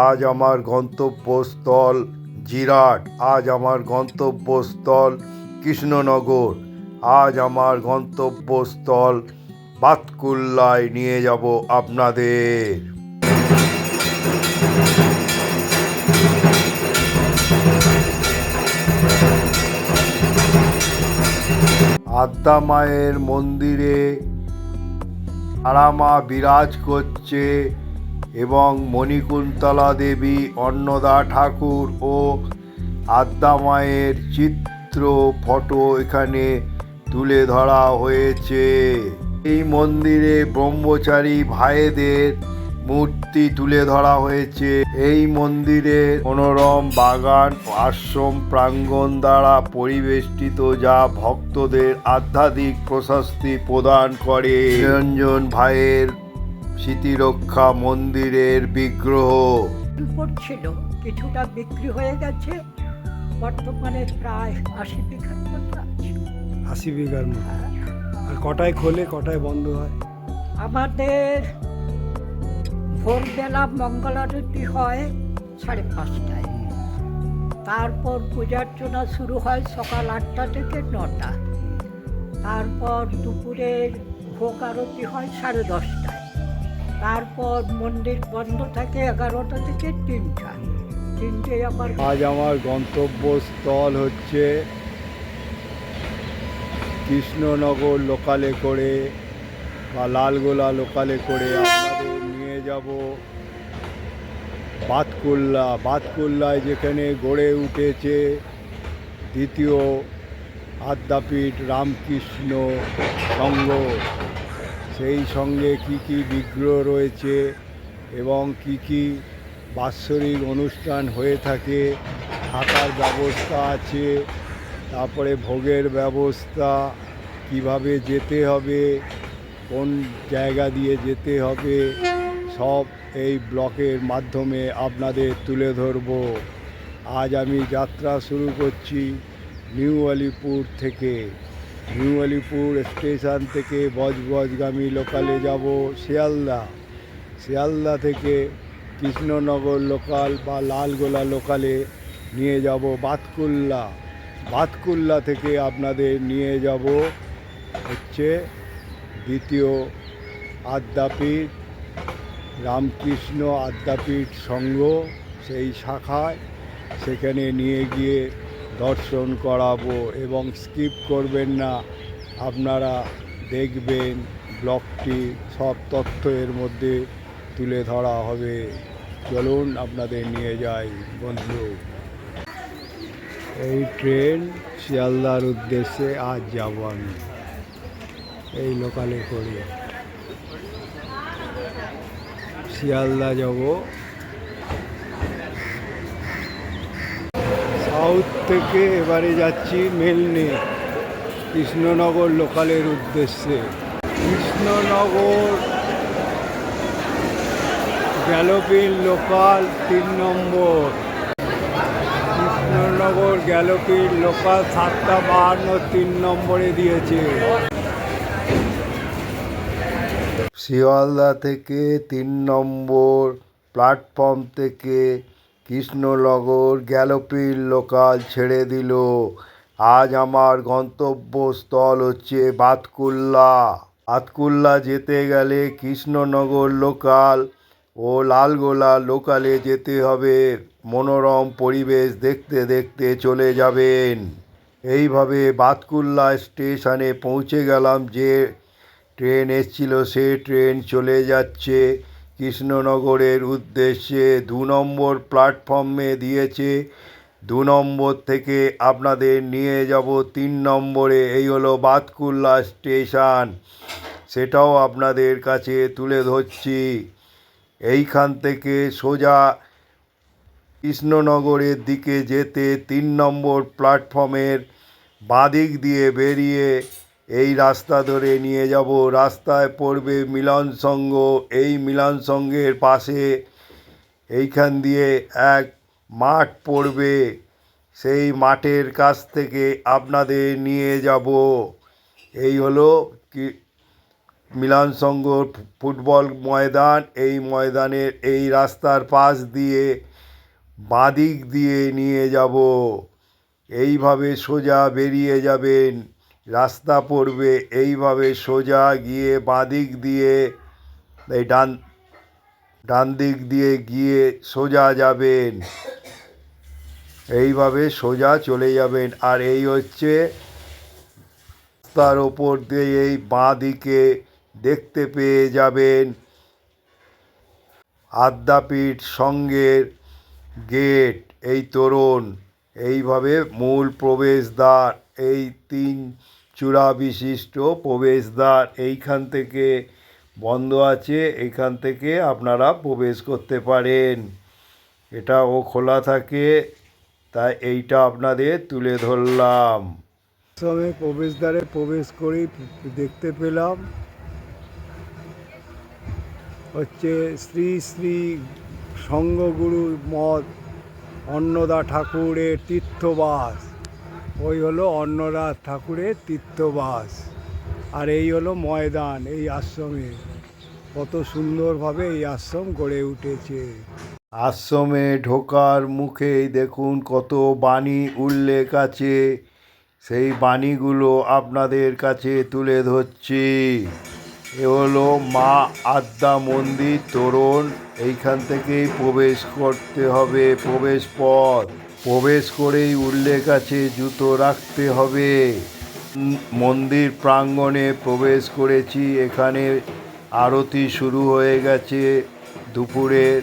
আজ আমার গন্তব্যস্থল জিরাট, আজ আমার গন্তব্যস্থল কৃষ্ণনগর, আজ আমার গন্তব্যস্থল বাতকুল্লায় নিয়ে যাব আপনাদের। আদ্যা মায়ের মন্দিরে তারামা বিরাজ করছে। এবং মণিকুন্তলা দেবী, অন্নদা ঠাকুর ও আদ্যা মায়ের চিত্র ফটো এখানে তুলে ধরা হয়েছে। এই মন্দিরে ব্রহ্মচারী ভাইদের মূর্তি তুলে ধরা হয়েছে। এই মন্দিরে মনোরম বাগান আশ্রম প্রাঙ্গণ দ্বারা পরিবেষ্টিত যা ভক্তদের আধ্যাত্মিক প্রশস্তি প্রদান করে। নিরঞ্জন ভাইয়ের স্মৃতিরক্ষা মন্দিরের বিগ্রহ। ছিল কিছুটা বিক্রি হয়ে গেছে। বর্তমানে প্রায় আশি বিঘার মতো আছে। আশি বিঘার মতো। আর কটায় খোলে কটায় বন্ধ হয়? আমাদের ভোরবেলা মঙ্গলারতি হয় সাড়ে পাঁচটায়। তারপর পূজার্চনা শুরু হয় সকাল আটটা থেকে নটা। তারপর দুপুরের ভোগ আরতি হয় সাড়ে দশটায়। তারপর মন্দির বন্ধ থাকে এগারোটা থেকে তিনটা। তিনটে আবার আজ আমার গন্তব্যস্থল হচ্ছে কৃষ্ণনগর লোকালে করে বা লালগোলা লোকালে করে আপনাদের নিয়ে যাব। বাতকুল্লা, বাতকুল্লায় যেখানে গড়ে উঠেছে দ্বিতীয় আদ্যাপীঠ রামকৃষ্ণ সংঘ। সেই সঙ্গে কি কি বিগ্রহ রয়েছে এবং কি কি বাৎসরিক অনুষ্ঠান হয়ে থাকে, থাকার ব্যবস্থা আছে, তারপরে ভোগের ব্যবস্থা, কীভাবে যেতে হবে, কোন জায়গা দিয়ে যেতে হবে, সব এই ব্লকের মাধ্যমে আপনাদের তুলে ধরব। আজ আমি যাত্রা শুরু করছি নিউ আলিপুর থেকে। নিউ আলিপুর স্টেশন থেকে বজবজগামী লোকালে যাব শিয়ালদা। শিয়ালদা থেকে কৃষ্ণনগর লোকাল বা লালগোলা লোকালে নিয়ে যাব বাতকুল্লা। বাতকুল্লা থেকে আপনাদের নিয়ে যাব হচ্ছে দ্বিতীয় আদ্যাপীঠ, রামকৃষ্ণ আদ্যাপীঠ সংঘ সেই শাখায়। সেখানে নিয়ে গিয়ে দর্শন করাবো এবং স্কিপ করবেন না। আপনারা দেখবেন ব্লগটি সব তথ্য এর মধ্যে তুলে ধরা হবে। চলুন আপনাদের নিয়ে যাই বন্ধু। এই ট্রেন শিয়ালদার উদ্দেশ্যে আজ যাব আমি। এই লোকালে করে। শিয়ালদা যাব। থেকে এবারে যাচ্ছি মেলনে কৃষ্ণনগর লোকালের উদ্দেশ্যে। কৃষ্ণনগর গ্যালোপিন লোকাল তিন নম্বর। কৃষ্ণনগর গ্যালোপিন লোকাল সাতটা বাহান্ন তিন নম্বরে দিয়েছে। শিয়ালদা থেকে তিন নম্বর, প্ল্যাটফর্ম থেকে কৃষ্ণনগর গ্যালোপিন লোকাল ছেড়ে দিল। আজ আমার গন্তব্যস্থল হচ্ছে বাতকুল্লা। বাতকুল্লা যেতে গেলে কৃষ্ণনগর লোকাল ও লালগোলা লোকালে যেতে হবে। মনোরম পরিবেশ দেখতে দেখতে চলে যাবেন। এইভাবে বাতকুল্লা স্টেশনে পৌঁছে গেলাম যে ট্রেন এসছিল, সে ট্রেন চলে যাচ্ছে। কৃষ্ণনগরের উদ্দেশ্যে দু নম্বর প্ল্যাটফর্মে দিয়েছে। দু নম্বর থেকে আপনাদের নিয়ে যাব তিন নম্বরে, এই হলো বাতকুল্লা স্টেশন। সেটাও আপনাদের কাছে তুলে ধরছি। এইখান থেকে সোজা কৃষ্ণনগরের দিকে যেতে তিন নম্বর প্ল্যাটফর্মের বাঁদিক দিয়ে বেরিয়ে এই রাস্তা ধরে নিয়ে যাব। রাস্তায় পড়বে মিলন সংঘ এই মিলন সংঘের পাশে এইখান দিয়ে এক মাঠ পড়বে। সেই মাঠের কাছ থেকে আপনাদের নিয়ে যাব। এই হলো কি মিলন সংঘ ফুটবল ময়দান। এই ময়দানের এই রাস্তার পাশ দিয়ে বাঁদিক দিয়ে নিয়ে যাব। এইভাবে সোজা বেরিয়ে যাবেন। রাস্তা পড়বে, এইভাবে সোজা গিয়ে বাঁদিক দিয়ে, এই ডান ডান দিক দিয়ে গিয়ে সোজা যাবেন। এইভাবে সোজা চলে যাবেন। আর এই হচ্ছে রাস্তার ওপর দিয়ে এই বাঁ দিকে দেখতে পেয়ে যাবেন আদ্যাপীঠ সঙ্গের গেট, এই তোরণ। এইভাবে মূল প্রবেশদ্বার, এই তিন চূড়া বিশিষ্ট প্রবেশদ্বার এইখান থেকে বন্ধ আছে, এইখান থেকে আপনারা প্রবেশ করতে পারেন। এটাও খোলা থাকে, তাই এইটা আপনাদের তুলে ধরলাম। আশ্রমে প্রবেশদ্বারে প্রবেশ করেই দেখতে পেলাম। হচ্ছে শ্রী শ্রী সঙ্গগুরু মঠ অন্নদা ঠাকুরের তীর্থবাস। ওই হলো অন্নদা ঠাকুরের তীর্থবাস। আর এই হলো ময়দান, এই আশ্রমে। কত সুন্দরভাবে এই আশ্রম গড়ে উঠেছে। আশ্রমে ঢোকার মুখেই দেখুন কত বাণী উল্লেখ আছে। সেই বাণীগুলো আপনাদের কাছে তুলে ধরছি। এ হলো মা আদ্যা মন্দির, তোরণ। এইখান থেকেই প্রবেশ করতে হবে, প্রবেশ পথ। প্রবেশ করেই উল্লেখ আছে, জুতো রাখতে হবে। মন্দির প্রাঙ্গণে প্রবেশ করেছি। এখানে আরতি শুরু হয়ে গেছে। দুপুরের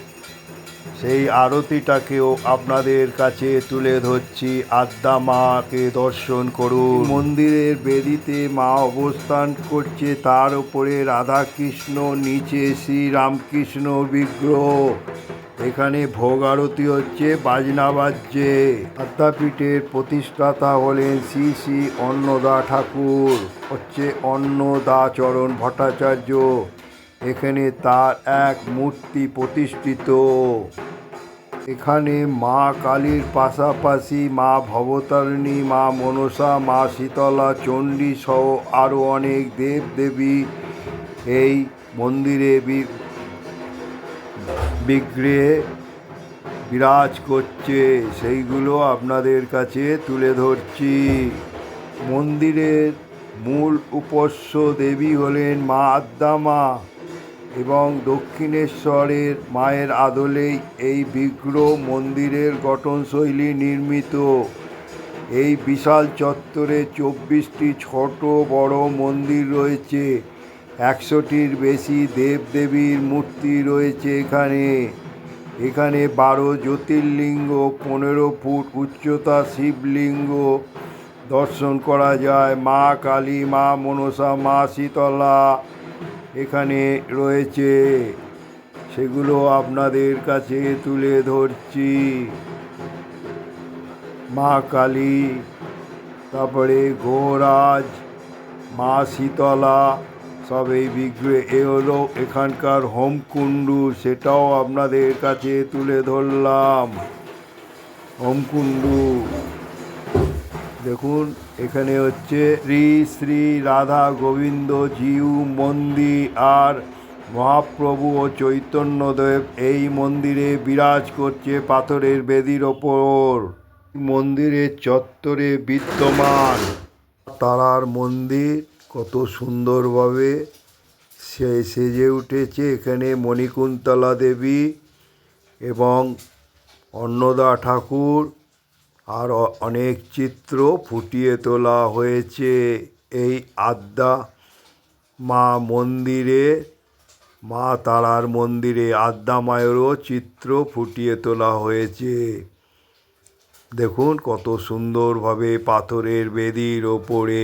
সেই আরতিটাকেও আপনাদের কাছে তুলে ধরছি। আদ্যা মাকে দর্শন করুন। মন্দিরের বেদিতে মা অবস্থান করছে। তার উপরে রাধাকৃষ্ণ, নিচে শ্রী রামকৃষ্ণ বিগ্রহ। এখানে ভোগ আরতি হচ্ছে, বাজনা বাজছে। আদ্যাপীঠের প্রতিষ্ঠাতা হলেন শ্রী শ্রী অন্নদা ঠাকুর। হচ্ছে অন্নদাচরণ ভট্টাচার্য। এখানে তার এক মূর্তি প্রতিষ্ঠিত। এখানে মা কালীর পাশাপাশি মা ভবতারিণী, মা মনসা, মা শীতলা, চণ্ডী সহ আরও অনেক দেব দেবী এই মন্দিরে বিগ্রহে বিরাজ করছে। সেইগুলো আপনাদের কাছে তুলে ধরছি। মন্দিরের মূল উপস্য দেবী হলেন মা আদ্যামা এবং দক্ষিণেশ্বরের মায়ের আদলেই এই বিগ্রহ মন্দিরের গঠনশৈলী নির্মিত। এই বিশাল চত্বরে চব্বিশটি ছোট বড় মন্দির রয়েছে। একশোটির বেশি দেবদেবীর মূর্তি রয়েছে এখানে। এখানে বারো জ্যোতির্লিঙ্গ, পনেরো ফুট উচ্চতা শিবলিঙ্গ দর্শন করা যায়। মা কালী, মা মনসা, মা শীতলা এখানে রয়েছে। সেগুলো আপনাদের কাছে তুলে ধরছি। মা কালী, তারপরে গোরাজ মা শীতলা, সব এই বিগ্রহ, এ হলো এখানকার হোমকুণ্ডু সেটাও আপনাদের কাছে তুলে ধরলাম। হোমকুণ্ডু দেখুন। এখানে হচ্ছে শ্রী শ্রী রাধা গোবিন্দ জিউ মন্দির আর মহাপ্রভু ও চৈতন্যদেব এই মন্দিরে বিরাজ করছে পাথরের বেদির ওপর। মন্দিরের চত্বরে বিদ্যমান। তারার মন্দির কত সুন্দরভাবে সে, সেজে উঠেছে। এখানে মণিকুন্তলা দেবী এবং অন্নদা ঠাকুর আর অনেক চিত্র ফুটিয়ে তোলা হয়েছে। এই আদ্যা মা মন্দিরে, মা তারার মন্দিরে আদ্যা মায়েরও চিত্র ফুটিয়ে তোলা হয়েছে। দেখুন কত সুন্দরভাবে পাথরের বেদির ওপরে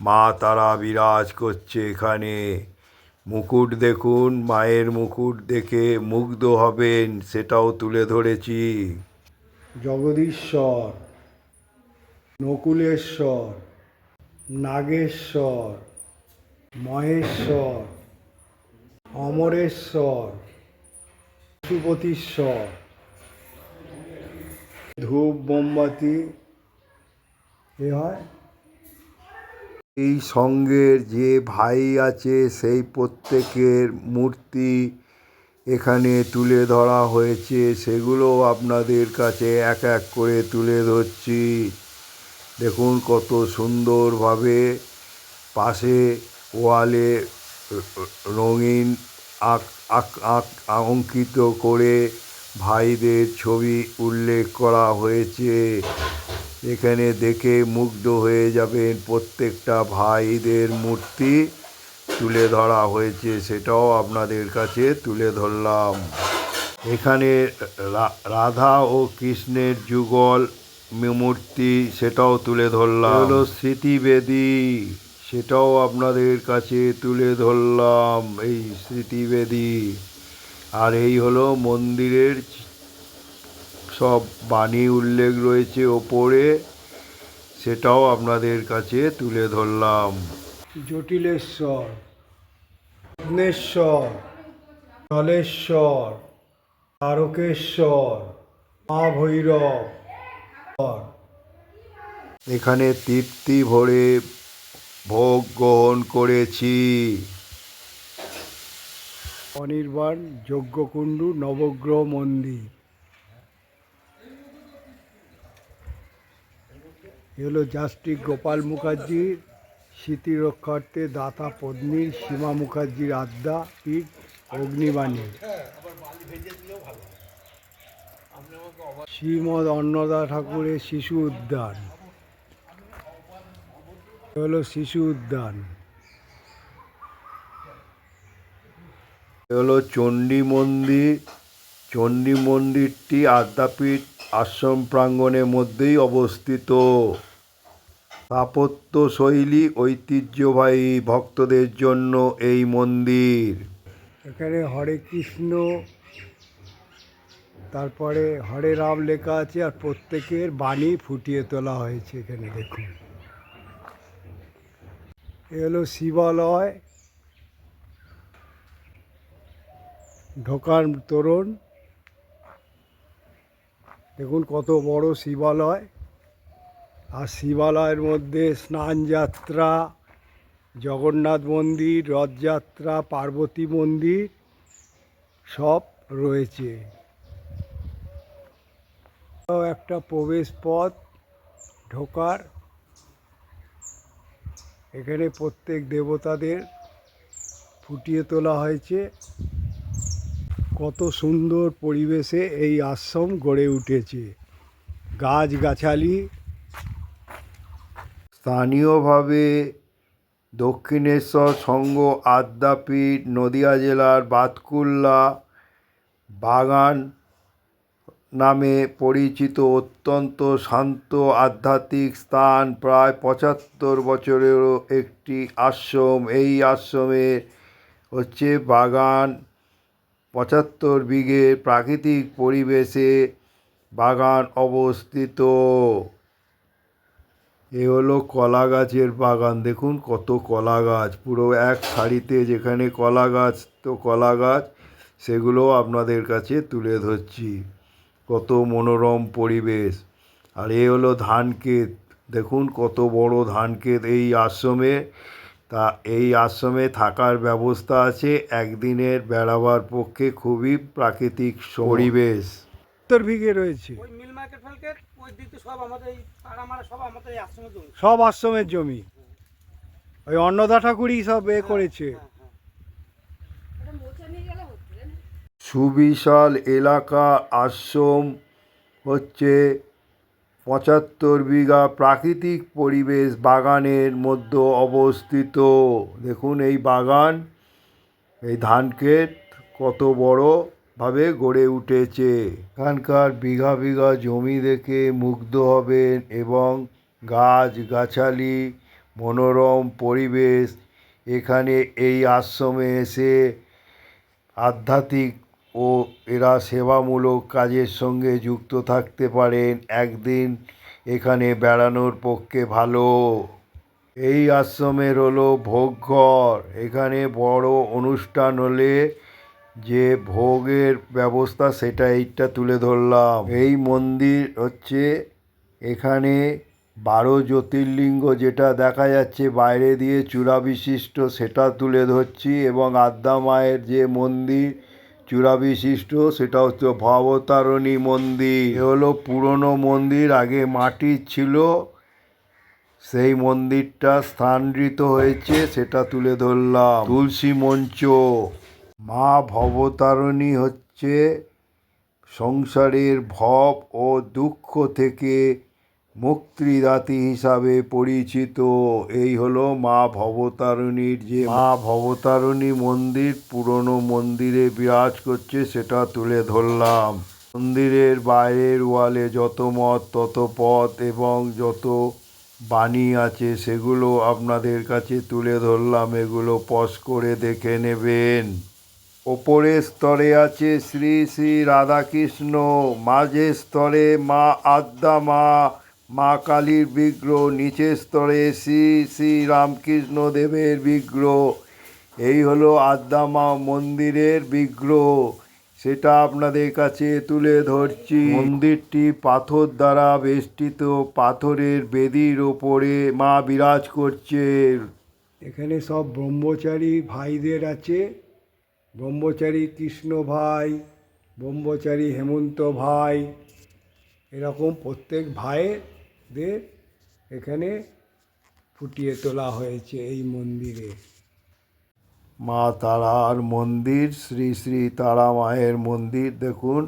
মা তারা বিরাজ করছে এখানে। মুকুট দেখুন, মায়ের মুকুট দেখে মুগ্ধ হবেন, সেটাও তুলে ধরেছি। জগদীশ্বর, নকুলেশ্বর, নাগেশ্বর, মহেশ্বর, অমরেশ্বর পশুপতিশ্বর ধূপ মোমবাতি, এ হয়? এই সঙ্গের যে ভাই আছে, সেই প্রত্যেকের মূর্তি এখানে তুলে ধরা হয়েছে সেগুলো আপনাদের কাছে এক এক করে তুলে ধরছি। দেখুন কত সুন্দরভাবে পাশে ওয়ালে রঙিন আঁক আঁক আঁক অঙ্কিত করে ভাইদের ছবি উল্লেখ করা হয়েছে। এখানে দেখে মুগ্ধ হয়ে যাবেন প্রত্যেকটা ভাইদের মূর্তি। তুলে ধরা হয়েছে সেটাও আপনাদের কাছে তুলে ধরলাম। এখানে রাধা ও কৃষ্ণের যুগল মূর্তি সেটাও তুলে ধরলাম। হলো স্মৃতিবেদী। সেটাও আপনাদের কাছে তুলে ধরলাম এই স্মৃতিবেদী। আর এই হলো মন্দিরের সব বাণী উল্লেখ রয়েছে ওপরে সেটাও আপনাদের কাছে তুলে ধরলাম। জটিলেশ্বর বিঘ্নেশ্বর জলেশ্বর তারকেশ্বর মা ভৈরব এখানে তৃপ্তি ভরে ভোগ গ্রহণ করেছি। অনির্বাণ যজ্ঞকুণ্ডু নবগ্রহ মন্দির। এ হলো জাস্টিক গোপাল মুখার্জির স্মৃতি রক্ষার্থে দাতা পত্নীর সীমা মুখার্জির আড্ডা, পীঠ, অগ্নিবাণী। শ্রীমদ অন্নদা ঠাকুরের শিশু উদ্যান। হলো শিশু উদ্যান। হলো চণ্ডী মন্দির। চণ্ডী মন্দিরটি আদ্যাপীঠ আশ্রম প্রাঙ্গণের মধ্যেই অবস্থিত। স্থাপত্য শৈলী ঐতিহ্যবাহী ভক্তদের জন্য এই মন্দির। এখানে হরে কৃষ্ণ, তারপরে হরে রাম লেখা আছে আর প্রত্যেকের বাণী ফুটিয়ে তোলা হয়েছে এখানে, দেখুন। এ হলো শিবালয়, ঢোকার তোরণ। দেখুন কত বড় শিবালয়। আর শিবালয়ের মধ্যে স্নান যাত্রা, জগন্নাথ মন্দির, রথযাত্রা, পার্বতী মন্দির সব রয়েছে। একটা প্রবেশ পথ ঢোকার। এখানে প্রত্যেক দেবতাদের ফুটিয়ে তোলা হয়েছে। কত সুন্দর পরিবেশে এই আশ্রম গড়ে উঠেছে। গাছগাছালি স্থানীয়ভাবে দক্ষিণেশ্বর সংঘ আদ্যাপীঠ, নদিয়া জেলার বাতকুল্লা বাগান নামে পরিচিত অত্যন্ত শান্ত আধ্যাত্মিক স্থান। প্রায় পঁচাত্তর বছরেরও একটি আশ্রম। এই আশ্রমে হচ্ছে বাগান পঁচাত্তর বিঘে প্রাকৃতিক পরিবেশে বাগান অবস্থিত। এ হলো কলা গাছের বাগান। দেখুন কত কলা গাছ পুরো এক সারিতে যেখানে কলা গাছ তো কলা গাছ সেগুলো আপনাদের কাছে তুলে ধরছি। কত মনোরম পরিবেশ। আর এ হলো ধানক্ষেত দেখুন কত বড় ধানক্ষেত এই আশ্রমে তা এই আশ্রমে থাকার ব্যবস্থা আছে। একদিনের বেড়াবার পক্ষে খুবই প্রাকৃতিক পরিবেশ। উত্তর ভিগে রয়েছে। সব আশ্রমের জমি। ওই অন্নদা ঠাকুরই সব এ করেছে। সুবিশাল এলাকা আশ্রম হচ্ছে পঁচাত্তর বিঘা প্রাকৃতিক পরিবেশ বাগানের মধ্যে অবস্থিত। দেখুন এই বাগান এই ধানক্ষেত কত বড়ভাবে গড়ে উঠেছে। এখানকার বিঘা বিঘা জমি দেখে মুগ্ধ হবেন এবং গাছ গাছালি মনোরম পরিবেশ এখানে এই আশ্রমে এসে আধ্যাত্মিক ও এরা সেবামূলক কাজের সঙ্গে যুক্ত থাকতে পারেন। একদিন এখানে বেড়ানোর পক্ষে ভালো। এই আশ্রমের হলো ভোগঘর এখানে বড় অনুষ্ঠান হলে যে ভোগের ব্যবস্থা সেটা এইটা তুলে ধরলাম। এই মন্দির হচ্ছে এখানে বারো জ্যোতির্লিঙ্গ যেটা দেখা যাচ্ছে, বাইরে দিয়ে চূড়া বিশিষ্ট সেটা তুলে ধরছি এবং আদ্যা মায়ের যে মন্দির চূড়া বিশিষ্ট সেটা হচ্ছে ভবতারিণী মন্দির। এ হলো পুরনো মন্দির, আগে মাটির ছিল। সেই মন্দিরটা স্থানান্তরিত হয়েছে, সেটা তুলে ধরলাম। তুলসী মঞ্চ। মা ভবতারিণী হচ্ছে সংসারের ভব ও দুঃখ থেকে মুক্তিদাতি হিসাবে পরিচিত। এই হলো মা ভবতারিণীর যে মা ভবতারিণী মন্দির, পুরনো মন্দিরে বিরাজ করছে, সেটা তুলে ধরলাম। মন্দিরের বাইরের ওয়ালে যত মত তত পথ এবং যত বাণী আছে, সেগুলো আপনাদের কাছে তুলে ধরলাম। এগুলো পজ করে দেখে নেবেন। ওপরের স্তরে আছে শ্রী শ্রী রাধাকৃষ্ণ মাঝের স্তরে মা আদ্যা মা মা কালীর বিগ্রহ নিচের স্তরে শ্রী শ্রী রামকৃষ্ণ দেবের বিগ্রহ। এই হলো আদ্যা মা মন্দিরের বিগ্রহ। সেটা আপনাদের কাছে তুলে ধরছি। মন্দিরটি পাথর দ্বারা বেষ্টিত, পাথরের বেদির ওপরে মা বিরাজ করছে। এখানে সব ব্রহ্মচারী ভাইদের আছে। ব্রহ্মচারী কৃষ্ণ ভাই ব্রহ্মচারী হেমন্ত ভাই এরকম প্রত্যেক ভাইদের এখানে ফুটিয়ে তোলা হয়েছে এই মন্দিরে। মা তারার মন্দির শ্রী শ্রী তারা মায়ের মন্দির দেখুন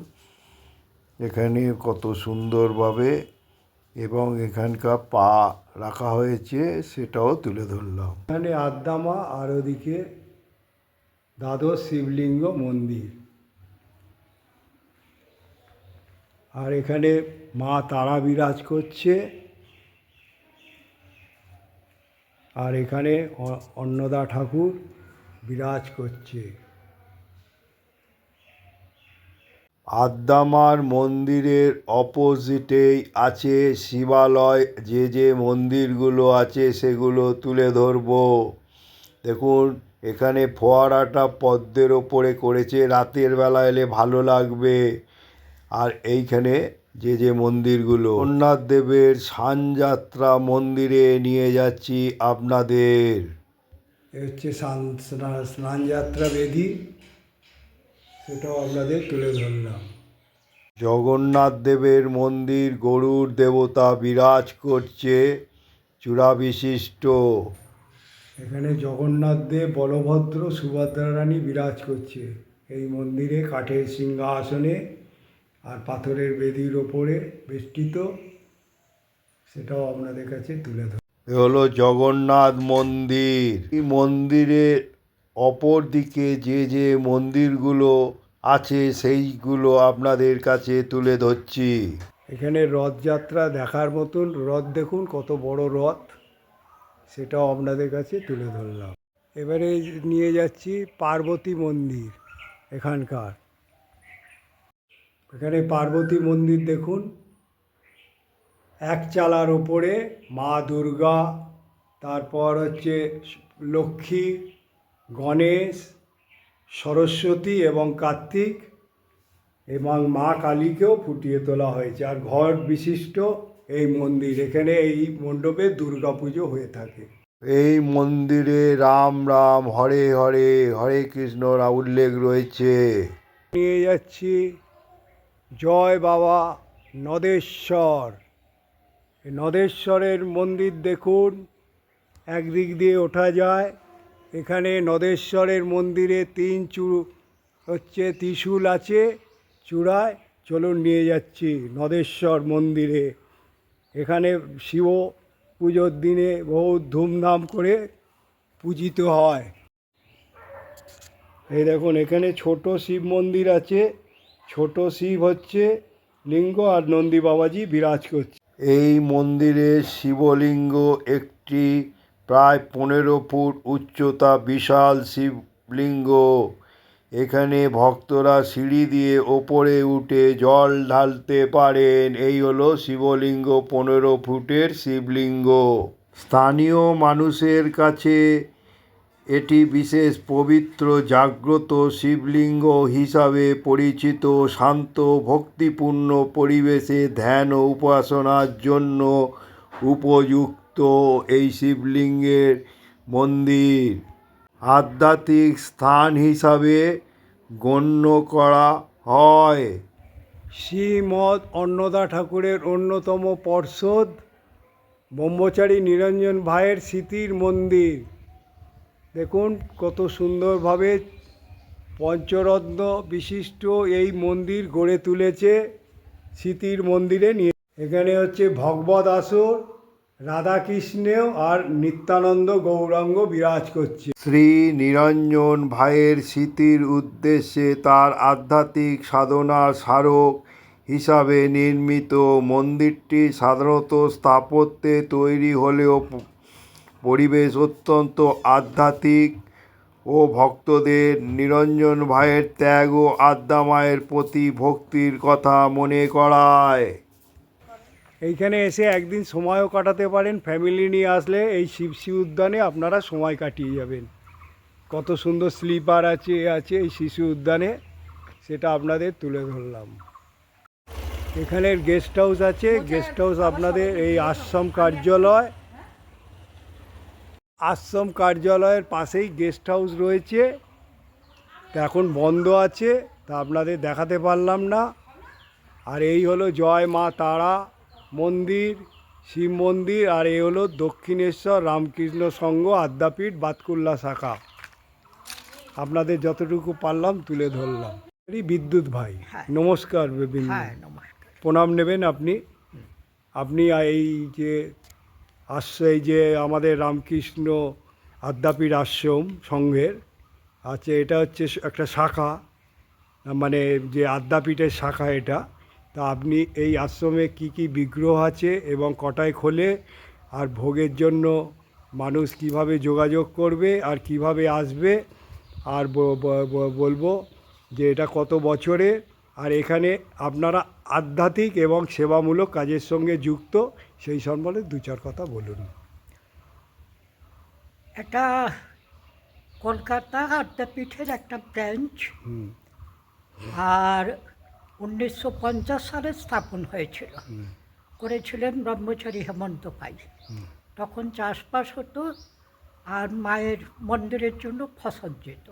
এখানে কত সুন্দরভাবে এবং এখানকার পা রাখা হয়েছে সেটাও তুলে ধরলাম। এখানে আদ্দামা আর ওদিকে দ্বাদশ শিবলিঙ্গ মন্দির। আর এখানে মা তারা বিরাজ করছে। আর এখানে অন্নদা ঠাকুর বিরাজ করছে। আদ্যামার মন্দিরের অপোজিটেই আছে শিবালয়। যে যে মন্দিরগুলো আছে সেগুলো তুলে ধরবো। দেখুন এখানে ফোয়ারাটা পদ্মের ওপরে করেছে রাতের বেলা এলে ভালো লাগবে। আর এইখানে যে যে মন্দিরগুলো সোমনাথ দেবের সানযাত্রা মন্দিরে নিয়ে যাচ্ছি আপনাদের। এ হচ্ছে স্নান- স্না- স্নানযাত্রা বেদি সেটাও আপনাদের তুলে ধরলাম। জগন্নাথ দেবের মন্দির গরুর দেবতা বিরাজ করছে চূড়া বিশিষ্ট এখানে জগন্নাথ দেব বলভদ্র সুভদ্রা রানী বিরাজ করছে। এই মন্দিরে কাঠের সিংহাসনে আর পাথরের বেদির ওপরে বেষ্টিত সেটাও আপনাদের কাছে তুলে ধর এ হলো জগন্নাথ মন্দির। এই মন্দিরের অপর দিকে যে যে মন্দিরগুলো আছে সেইগুলো আপনাদের কাছে তুলে ধরছি। এখানে রথযাত্রা দেখার মতন রথ দেখুন কত বড় রথ। সেটাও আপনাদের কাছে তুলে ধরলাম। এবারে নিয়ে যাচ্ছি পার্বতী মন্দির এখানকার। এখানে পার্বতী মন্দির দেখুন। এক চালার ওপরে মা দুর্গা, তারপর হচ্ছে লক্ষ্মী, গণেশ, সরস্বতী এবং কার্তিক এবং মা কালীকেও ফুটিয়ে তোলা হয়েছে। আর ঘর বিশিষ্ট এই মন্দির এখানে এই মণ্ডপে দুর্গা পুজো হয়ে থাকে। এই মন্দিরে রাম রাম হরে হরে হরে কৃষ্ণরা উল্লেখ রয়েছে। নিয়ে যাচ্ছি। জয় বাবা নদেশ্বর। নদেশ্বরের মন্দির দেখুন একদিক দিয়ে ওঠা যায়। এখানে নদেশ্বরের মন্দিরে তিন চু হচ্ছে ত্রিশূল আছে চূড়ায়। চলুন নিয়ে যাচ্ছি নদেশ্বর মন্দিরে। এখানে শিব পুজোর দিনে বহু ধুমধাম করে পূজিত হয়। এই দেখুন, এখানে ছোট শিব মন্দির আছে। ছোট শিব হচ্ছে লিঙ্গ আর নন্দী বাবাজি বিরাজ করছে। এই মন্দিরের শিবলিঙ্গ একটি প্রায় পনেরো ফুট উচ্চতা বিশাল শিবলিঙ্গ। এখানে ভক্তরা সিঁড়ি দিয়ে ওপরে উঠে জল ঢালতে পারেন। এই হলো শিবলিঙ্গ, পনেরো ফুটের শিবলিঙ্গ। স্থানীয় মানুষের কাছে এটি বিশেষ পবিত্র, জাগ্রত শিবলিঙ্গ হিসাবে পরিচিত, শান্ত, ভক্তিপূর্ণ পরিবেশে ধ্যান ও উপাসনার জন্য উপযুক্ত এই শিবলিঙ্গের মন্দির। আধ্যাত্মিক স্থান হিসাবে গণ্য করা হয়। শ্রীমৎ অন্নদা ঠাকুরের অন্যতম পর্ষদ ব্রহ্মচারী নিরঞ্জন ভাইয়ের স্মৃতির মন্দির। দেখুন কত সুন্দরভাবে পঞ্চরত্ন বিশিষ্ট এই মন্দির গড়ে তুলেছে স্মৃতির মন্দিরে নিয়ে। এখানে হচ্ছে ভগবত আসর রাধাকৃষ্ণ আর নিত্যানন্দ গৌরাঙ্গ বিরাজ করছে। শ্রী নিরঞ্জন ভাইয়ের স্মৃতির উদ্দেশ্যে তার আধ্যাত্মিক সাধনার স্মারক হিসাবে নির্মিত মন্দিরটি সাধারণত স্থাপত্যে তৈরি হলেও পরিবেশ অত্যন্ত আধ্যাত্মিক ও ভক্তদের নিরঞ্জন ভাইয়ের ত্যাগ ও আদ্যা মায়ের প্রতি ভক্তির কথা মনে করায়। এইখানে এসে একদিন সময়ও কাটাতে পারেন। ফ্যামিলি নিয়ে আসলে এই শিবসি উদ্যানে আপনারা সময় কাটিয়ে যাবেন। কত সুন্দর স্লিপার আছে, এ আছে এই শিশু উদ্যানে, সেটা আপনাদের তুলে ধরলাম। এখানের গেস্ট হাউস আছে, গেস্ট হাউস আপনাদের এই আশ্রম কার্যালয়। আশ্রম কার্যালয়ের পাশেই গেস্ট হাউস রয়েছে। তা এখন বন্ধ আছে, তা আপনাদের দেখাতে পারলাম না। আর এই হলো জয় মা তারা। মন্দির শিব মন্দির আর এ হলো দক্ষিণেশ্বর রামকৃষ্ণ সংঘ আদ্যাপীঠ বাতকুল্লা শাখা। আপনাদের যতটুকু পারলাম তুলে ধরলাম। বিদ্যুৎ ভাই। নমস্কার প্রণাম নেবেন আপনি। আপনি এই যে আশ্রয় এই যে আমাদের রামকৃষ্ণ আদ্যাপীঠ আশ্রম সংঘের আছে এটা হচ্ছে একটা শাখা। মানে যে আদ্যাপীঠের শাখা এটা। তা আপনি এই আশ্রমে কি কি বিগ্রহ আছে এবং কটায় খোলে? আর ভোগের জন্য মানুষ কীভাবে যোগাযোগ করবে? আর কীভাবে আসবে? আর বলব যে এটা কত বছরে? আর এখানে আপনারা আধ্যাত্মিক এবং সেবামূলক কাজের সঙ্গে যুক্ত সেই সম্বন্ধে দু চার কথা বলুন। এটা কলকাতা আদ্যাপীঠের একটা ব্রাঞ্চ। আর উনিশশো পঞ্চাশ সালে স্থাপন হয়েছিল। করেছিলেন ব্রহ্মচারী হেমন্ত পাই তখন চাষবাস হতো আর মায়ের মন্দিরের জন্য ফসল যেত।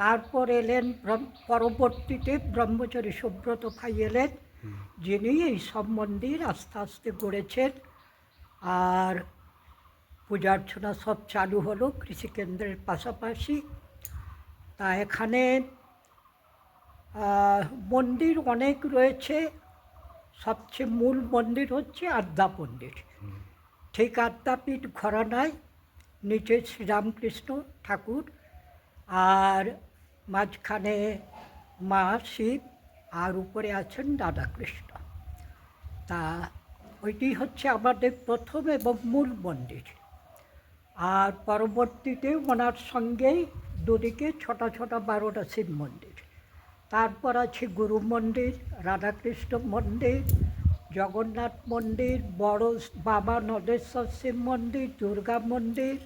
তারপর এলেন পরবর্তীতে ব্রহ্মচারী সুব্রত ভাই এলেন। যিনি এই সব মন্দির আস্তে আস্তে গড়েছেন। আর পূজা অর্চনা সব চালু হলো কৃষিকেন্দ্রের পাশাপাশি। তা এখানে মন্দির অনেক রয়েছে। সবচেয়ে মূল মন্দির হচ্ছে আদ্যা মন্দির। ঠিক আদ্যাপীঠ ঘরানায় নিচে শ্রীরামকৃষ্ণ ঠাকুর, আর মাঝখানে মা শিব, আর উপরে আছেন রাধাকৃষ্ণ। তা ওইটি হচ্ছে আমাদের প্রথম এবং মূল মন্দির। আর পরবর্তীতে ওনার সঙ্গেই দুদিকে ছোটা ছোটা বারোটা শিব মন্দির। তারপর আছে গুরু মন্দির রাধাকৃষ্ণ মন্দির জগন্নাথ মন্দির বড় বাবা নদেশ্বর শিব মন্দির দুর্গা মন্দির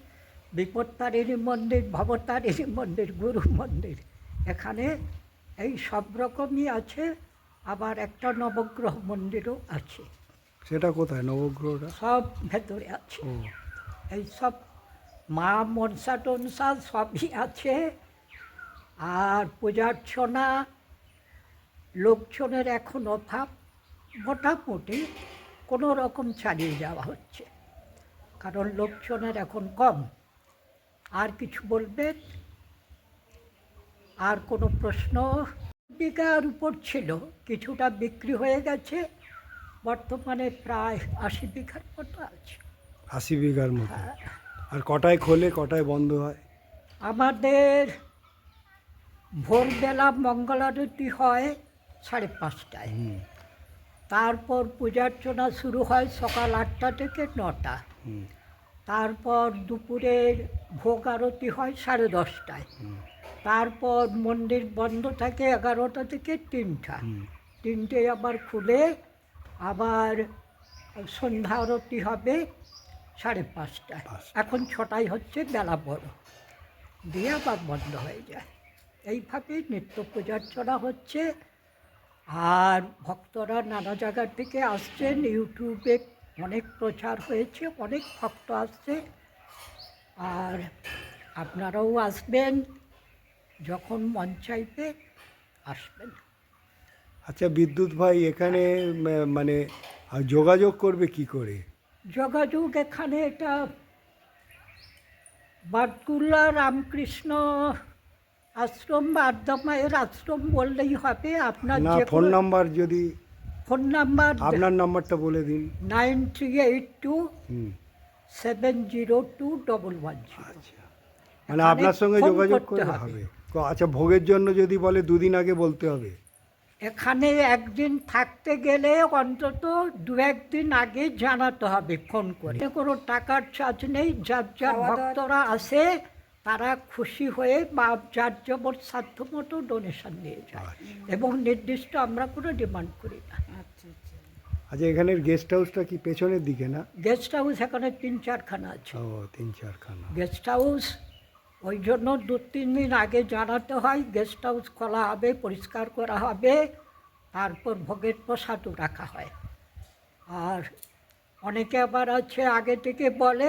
বিপত্তারিণী মন্দির ভবতারিণী মন্দির গুরু মন্দির। এখানে এই সব রকমই আছে আবার একটা নবগ্রহ মন্দিরও আছে। সেটা কোথায়? নবগ্রহটা? সব ভেতরে আছে। এই সব মা মনসা টনসা সবই আছে। আর পূজার্চনা লোকজনের এখন অভাব মোটামুটি কোনো রকম চালিয়ে যাওয়া হচ্ছে। কারণ লোকজনের এখন কম। আর কিছু বলবেন? আর কোনো প্রশ্ন? বিঘার উপর ছিল কিছুটা বিক্রি হয়ে গেছে বর্তমানে প্রায় আশি বিঘার মতো আছে। আশি বিঘার মতো। আর কটায় খোলে কটায় বন্ধ হয়? আমাদের ভোরবেলা মঙ্গলারতি হয় সাড়ে পাঁচটায়। তারপর পূজার্চনা শুরু হয় সকাল আটটা থেকে নটা। তারপর দুপুরের ভোগ আরতি হয় সাড়ে দশটায়। তারপর মন্দির বন্ধ থাকে এগারোটা থেকে তিনটা। তিনটে আবার খুলে আবার সন্ধ্যা আরতি হবে সাড়ে পাঁচটায়। এখন ছটায় হচ্ছে বেলা বড়। দিয়ে আবার বন্ধ হয়ে যায়। এইভাবেই নিত্য পূজার্চনা হচ্ছে। আর ভক্তরা নানা জায়গা থেকে আসছেন ইউটিউবে অনেক প্রচার হয়েছে অনেক ভক্ত আসছে। আর আপনারাও আসবেন যখন মন চাইবে আসবেন। আচ্ছা বিদ্যুৎ ভাই এখানে মানে যোগাযোগ করবে কি করে? যোগাযোগ এখানে এটা বাটকুল্লা রামকৃষ্ণ আশ্রম বা আদ্যামায়ের আশ্রম বললেই হবে আপনার না যে ফোন নাম্বার যদি ফোন নাম্বার আপনার নাম্বারটা বলে দিন। Nine three eight two hmm. Seven zero two double one zero. আচ্ছা। মানে এখানে আপনার সঙ্গে ফোন যোগাযোগ করতে করে হবে। হবে। ক- আচ্ছা ভোগের জন্য যদি বলে দুদিন আগে বলতে হবে। এখানে একদিন থাকতে গেলে অন্তত দু একদিন আগে জানাতে হবে ফোন করে। কোনো টাকার চার্জ নেই যার যার ভক্তরা আসে তারা খুশি হয়ে বা যার যেমন সাধ্য মতো ডোনেশন নিয়ে যায়। এবং নির্দিষ্ট আমরা কোনো ডিমান্ড করি না। আচ্ছা এখানের গেস্ট হাউসটা কি পেছনের দিকে না? গেস্ট হাউস এখানে তিন চারখানা আছে। ও তিন চারখানা। গেস্ট হাউস ওই জন্য দু তিন দিন আগে জানাতে হয় গেস্ট হাউস খোলা হবে পরিষ্কার করা হবে তারপর ভোগের প্রসাদও রাখা হয়। আর অনেকে আবার আছে আগে থেকে বলে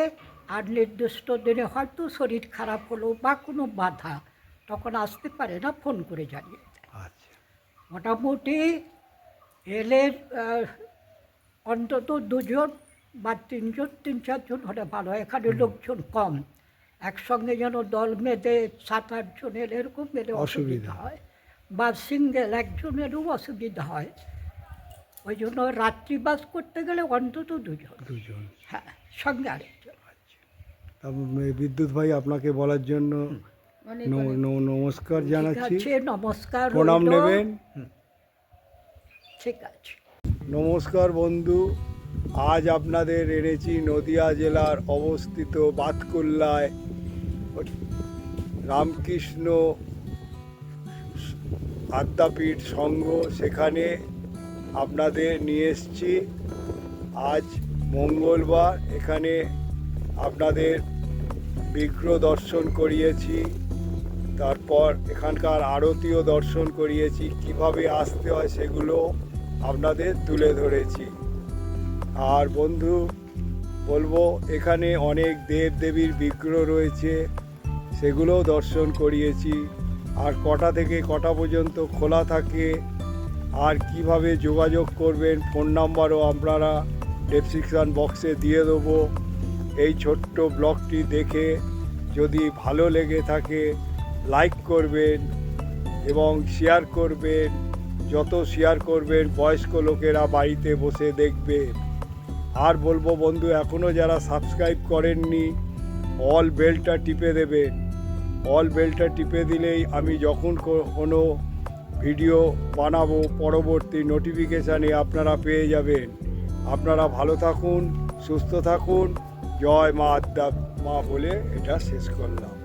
আর নির্দিষ্ট দিনে হয়তো শরীর খারাপ হলো বা কোনো বাধা তখন আসতে পারে না ফোন করে জানিয়ে আচ্ছা। মোটামুটি এলে অন্তত দুজন বা তিনজন তিন চারজন হলে ভালো হয়। এখানে লোকজন কম। একসঙ্গে যেন দল বেঁধে সাত আটজন এলে এরকম এলে অসুবিধা। হয়। বা সিঙ্গেল একজনেরও অসুবিধা হয়। ওই জন্য রাত্রিবাস করতে গেলে অন্তত দুজন। দুজন। হ্যাঁ সঙ্গে আরেকজন। বিদ্যুৎ ভাই আপনাকে বলার জন্য নমস্কার জানাচ্ছি নমস্কার প্রণাম নেবেন ঠিক আছে নমস্কার বন্ধু আজ আপনাদের এনেছি নদিয়া জেলার অবস্থিত বাতকুল্লায় রামকৃষ্ণ আদ্যাপীঠ সংঘ সেখানে আপনাদের নিয়ে এসছি। আজ মঙ্গলবার এখানে আপনাদের বিগ্রহ দর্শন করিয়েছি। তারপর এখানকার আরতিও দর্শন করিয়েছি। কীভাবে আসতে হয় সেগুলো আপনাদের তুলে ধরেছি। আর বন্ধু, বলব এখানে অনেক দেব দেবীর বিগ্রহ রয়েছে, সেগুলোও দর্শন করিয়েছি। আর কটা থেকে কটা পর্যন্ত খোলা থাকে, আর কীভাবে যোগাযোগ করবেন, ফোন নাম্বারও আপনারা ডেসক্রিপশান বক্সে দিয়ে দেবো। এই ছোট্ট ব্লগটি দেখে যদি ভালো লেগে থাকে লাইক করবেন এবং শেয়ার করবেন। যত শেয়ার করবেন, বয়স্ক লোকেরা বাড়িতে বসে দেখবে। আর বলব বন্ধু এখনও যারা সাবস্ক্রাইব করেননি অল বেলটা টিপে দেবেন। অল বেলটা টিপে দিলেই আমি যখন কোনো ভিডিও বানাবো, পরবর্তী নোটিফিকেশানে আপনারা পেয়ে যাবেন। আপনারা ভালো থাকুন, সুস্থ থাকুন। জয় মা আদ্যা মা বলে এটা শেষ করলাম।